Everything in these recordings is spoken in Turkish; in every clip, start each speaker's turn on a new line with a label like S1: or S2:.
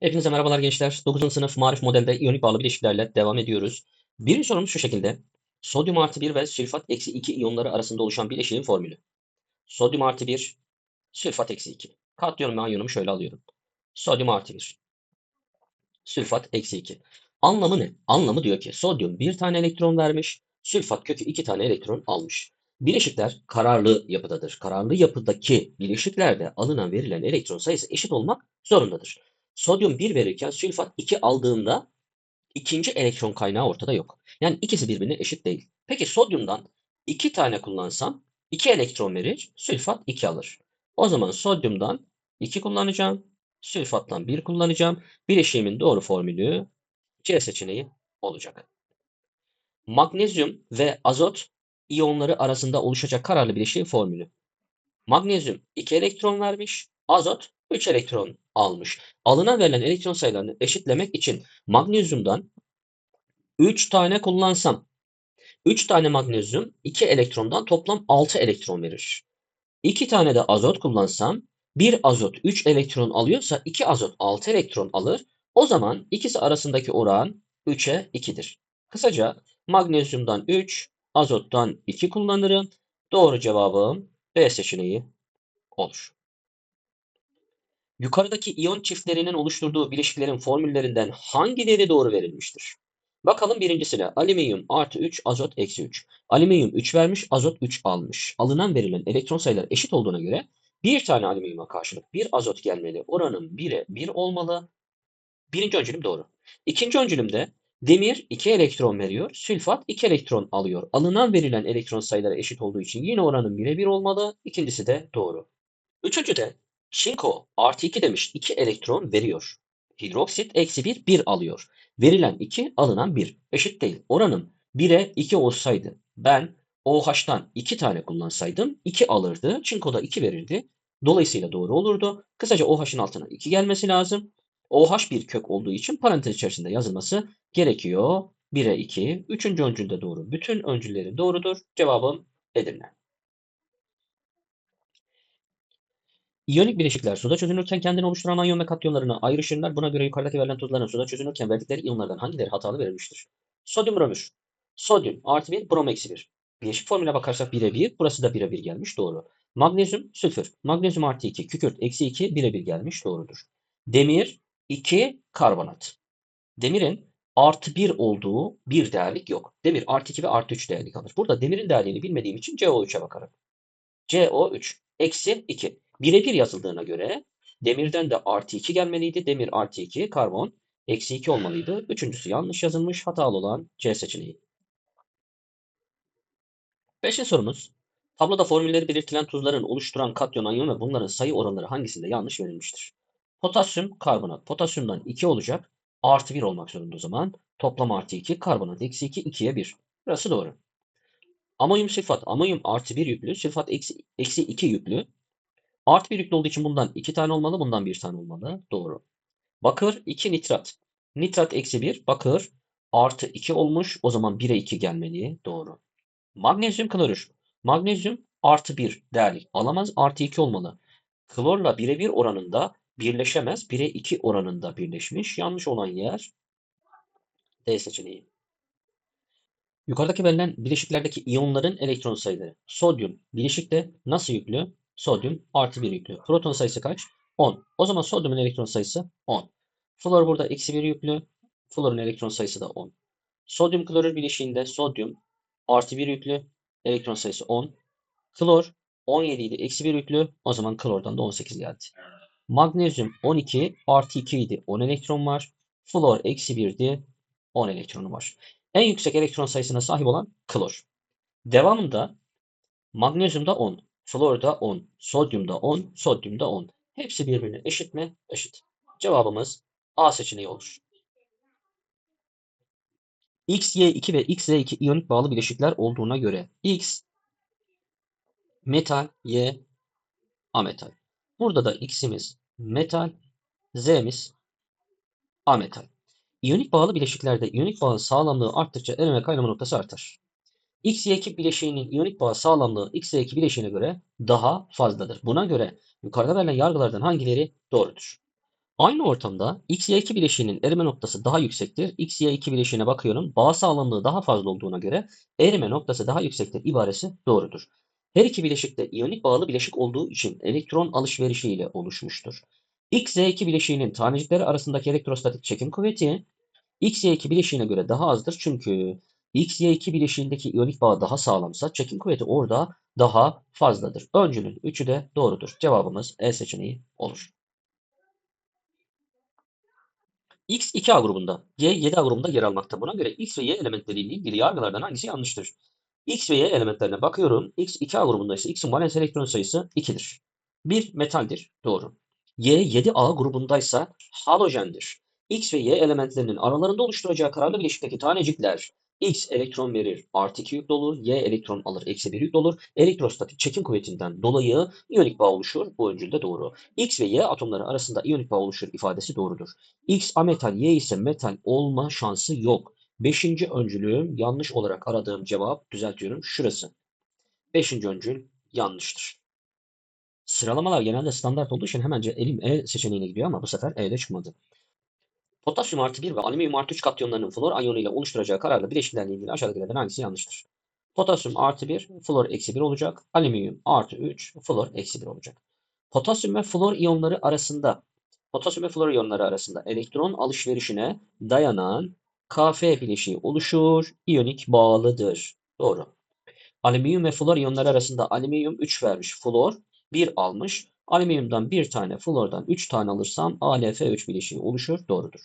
S1: Hepinize merhabalar gençler. 9. sınıf marif modelde iyonik bağlı bileşiklerle devam ediyoruz. Birinci sorumuz şu şekilde. Sodyum artı 1 ve sülfat eksi 2 iyonları arasında oluşan bileşiğin formülü. Sodyum artı 1, sülfat eksi 2. Katyonumu anyonumu şöyle alıyorum. Sodyum artı 1. Sülfat eksi 2. Anlamı ne? Anlamı diyor ki sodyum bir tane elektron vermiş, sülfat kökü iki tane elektron almış. Bileşikler kararlı yapıdadır. Kararlı yapıdaki bileşiklerde alınan verilen elektron sayısı eşit olmak zorundadır. Sodyum 1 verirken sülfat 2 aldığında ikinci elektron kaynağı ortada yok. Yani ikisi birbirine eşit değil. Peki sodyumdan 2 tane kullansam 2 elektron verir, sülfat 2 alır. O zaman sodyumdan 2 kullanacağım, sülfattan 1 kullanacağım. Bileşiğimin doğru formülü C seçeneği olacak. Magnezyum ve azot iyonları arasında oluşacak kararlı bileşiğin formülü. Magnezyum 2 elektron vermiş, azot 3 elektron almış. Alınan verilen elektron sayılarını eşitlemek için magnezyumdan 3 tane kullansam 3 tane magnezyum 2 elektrondan toplam 6 elektron verir. 2 tane de azot kullansam 1 azot 3 elektron alıyorsa 2 azot 6 elektron alır. O zaman ikisi arasındaki oran 3'e 2'dir. Kısaca magnezyumdan 3, azottan 2 kullanırım. Doğru cevabım B seçeneği olur. Yukarıdaki iyon çiftlerinin oluşturduğu bileşiklerin formüllerinden hangileri doğru verilmiştir? Bakalım birincisine. Alüminyum artı 3, azot eksi 3. Alüminyum 3 vermiş, azot 3 almış. Alınan verilen elektron sayıları eşit olduğuna göre bir tane alüminyuma karşılık bir azot gelmeli. Oranın 1'e 1 olmalı. Birinci öncülüm doğru. İkinci öncülümde demir 2 elektron veriyor, sülfat 2 elektron alıyor. Alınan verilen elektron sayıları eşit olduğu için yine oranın 1'e 1 olmalı. İkincisi de doğru. Üçüncü de çinko artı 2 demiş 2 elektron veriyor. Hidroksit eksi 1 1 alıyor. Verilen 2 alınan 1 eşit değil. Oranım 1'e 2 olsaydı ben OH'tan 2 tane kullansaydım 2 alırdı. Çinko da 2 verirdi. Dolayısıyla doğru olurdu. Kısaca OH'ın altına 2 gelmesi lazım. OH bir kök olduğu için parantez içerisinde yazılması gerekiyor. 1'e 2. Üçüncü öncül de doğru. Bütün öncülleri doğrudur. Cevabım Edirne. İyonik bileşikler suda çözünürken kendini oluşturan anyon ve katyonlarına ayrışırlar. Buna göre yukarıdaki verilen tuzların suda çözünürken verdikleri iyonlardan hangileri hatalı verilmiştir? Sodyum bromür. Sodyum artı 1, brom eksi 1. Bileşik formüle bakarsak 1'e 1. Burası da 1'e 1 gelmiş. Doğru. Magnezyum, sülfür. Magnezyum artı 2, kükürt eksi 2, 1'e 1 gelmiş. Doğrudur. Demir, 2, karbonat. Demirin artı 1 olduğu bir değerlik yok. Demir artı 2 ve artı 3 değerlik alır. Burada demirin değerliğini bilmediğim için CO3'e bakarım. CO3 eksi 2. Birebir yazıldığına göre demirden de artı 2 gelmeliydi. Demir artı 2, karbon eksi 2 olmalıydı. Üçüncüsü yanlış yazılmış. Hatalı olan C seçeneği. Beşinci sorumuz. Tabloda formülleri belirtilen tuzların oluşturan katyon anyon ve bunların sayı oranları hangisinde yanlış verilmiştir? Potasyum, karbonat. Potasyumdan 2 olacak. Artı 1 olmak zorunda o zaman. Toplam artı 2, karbonat eksi 2, 2'ye 1. Burası doğru. Amonyum sülfat. Amonyum artı 1 yüklü. Sülfat eksi, eksi 2 yüklü. Artı bir yüklü olduğu için bundan 2 tane olmalı. Bundan 1 tane olmalı. Doğru. Bakır 2 nitrat. Nitrat eksi 1. Bakır artı 2 olmuş. O zaman 1'e 2 gelmeli. Doğru. Magnezyum klorür. Magnezyum artı 1 değerli alamaz. Artı 2 olmalı. Klorla 1'e 1 oranında birleşemez. 1'e 2 oranında birleşmiş. Yanlış olan yer D seçeneği. Yukarıdaki verilen bileşiklerdeki iyonların elektron sayıları. Sodyum bileşikte nasıl yüklü? Sodyum artı 1 yüklü. Proton sayısı kaç? 10. O zaman sodyumun elektron sayısı 10. Flor burada eksi 1 yüklü. Florun elektron sayısı da 10. Sodyum klorür bileşiğinde sodyum artı 1 yüklü. Elektron sayısı 10. Klor 17 idi. Eksi 1 yüklü. O zaman klordan da 18 geldi. Magnezyum 12 artı 2 idi. 10 elektron var. Flor eksi 1'di. 10 elektronu var. En yüksek elektron sayısına sahip olan klor. Devamında magnezyumda 10, florda 10, sodyumda 10, sodyumda 10. Hepsi birbirine eşit mi? Eşit. Cevabımız A seçeneği olur. X, Y2 ve XZ2 iyonik bağlı bileşikler olduğuna göre X metal, Y ametal. Burada da X'imiz metal, Z'miz ametal. İyonik bağlı bileşiklerde iyonik bağın sağlamlığı arttıkça erime kaynama noktası artar. X-Y2 bileşiğinin iyonik bağ sağlamlığı X-Y2 bileşiğine göre daha fazladır. Buna göre yukarıda verilen yargılardan hangileri doğrudur? Aynı ortamda XY2 bileşiğinin erime noktası daha yüksektir. XY2 bileşiğine bakıyorum. Bağ sağlamlığı daha fazla olduğuna göre erime noktası daha yüksektir ibaresi doğrudur. Her iki bileşik de iyonik bağlı bileşik olduğu için elektron alışverişiyle oluşmuştur. XY2 bileşiğinin tanecikleri arasındaki elektrostatik çekim kuvveti XY2 bileşiğine göre daha azdır. Çünkü XY2 bileşiğindeki iyonik bağ daha sağlamsa çekim kuvveti orada daha fazladır. Öncülün üçü de doğrudur. Cevabımız E seçeneği olur. X 2A grubunda, Y 7A grubunda yer almakta. Buna göre X ve Y elementleriyle ilgili yargılardan hangisi yanlıştır? X ve Y elementlerine bakıyorum. X 2A grubunda ise X'in valens elektron sayısı 2'dir. 1 metaldir. Doğru. Y 7A grubundaysa halojendir. X ve Y elementlerinin aralarında oluşturacağı kararlı bileşikteki tanecikler X elektron verir, artı 2 yüklü olur. Y elektron alır, eksi 1 yüklü olur. Elektrostatik çekim kuvvetinden dolayı iyonik bağ oluşur. Bu öncül de doğru. X ve Y atomları arasında iyonik bağ oluşur ifadesi doğrudur. X ametal, Y ise metal olma şansı yok. Beşinci öncülüm yanlış olarak aradığım cevap düzeltiyorum. Şurası. Beşinci öncül yanlıştır. Sıralamalar genelde standart olduğu için hemen elim E seçeneğine gidiyor ama bu sefer E'de çıkmadı. Potasyum artı 1 ve alüminyum artı 3 katyonlarının flor ayonu ile oluşturacağı kararlı bileşiklerle ilgili aşağıdakilerden hangisi yanlıştır? Potasyum artı 1, flor eksi 1 olacak. Alüminyum artı 3, flor eksi 1 olacak. Potasyum ve flor iyonları arasında potasyum ve flor iyonları arasında elektron alışverişine dayanan Kf bileşiği oluşur. İyonik bağlıdır. Doğru. Alüminyum ve flor iyonları arasında alüminyum 3 vermiş. Flor 1 almış. Alüminyumdan bir tane, flordan 3 tane alırsam AlF3 bileşiği oluşur. Doğrudur.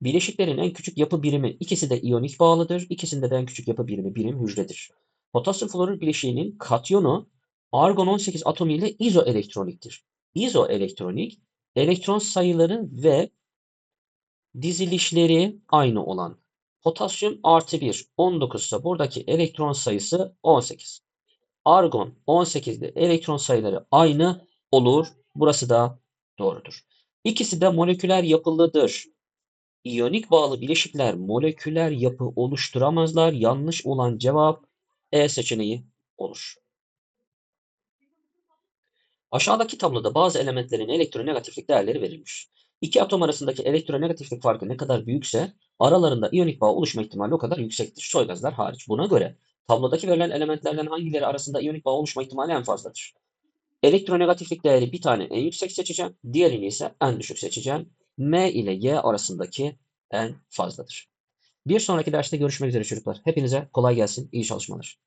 S1: Bileşiklerin en küçük yapı birimi ikisi de iyonik bağlıdır. İkisinde de en küçük yapı birimi birim hücredir. Potasyum florür bileşiğinin katyonu argon 18 atomu ile izoelektroniktir. İzoelektronik, elektron sayıları ve dizilişleri aynı olan potasyum artı 1 19 ise buradaki elektron sayısı 18. Argon 18'de elektron sayıları aynı olur. Burası da doğrudur. İkisi de moleküler yapılıdır. İyonik bağlı bileşikler moleküler yapı oluşturamazlar. Yanlış olan cevap E seçeneği olur. Aşağıdaki tabloda bazı elementlerin elektronegatiflik değerleri verilmiş. İki atom arasındaki elektronegatiflik farkı ne kadar büyükse aralarında iyonik bağ oluşma ihtimali o kadar yüksektir. Soy gazlar hariç. Buna göre tablodaki verilen elementlerden hangileri arasında iyonik bağ oluşma ihtimali en fazladır? Elektronegatiflik değeri bir tane en yüksek seçeceğim. Diğerini ise en düşük seçeceğim. M ile Y arasındaki en fazladır. Bir sonraki derste görüşmek üzere çocuklar. Hepinize kolay gelsin. İyi çalışmalar.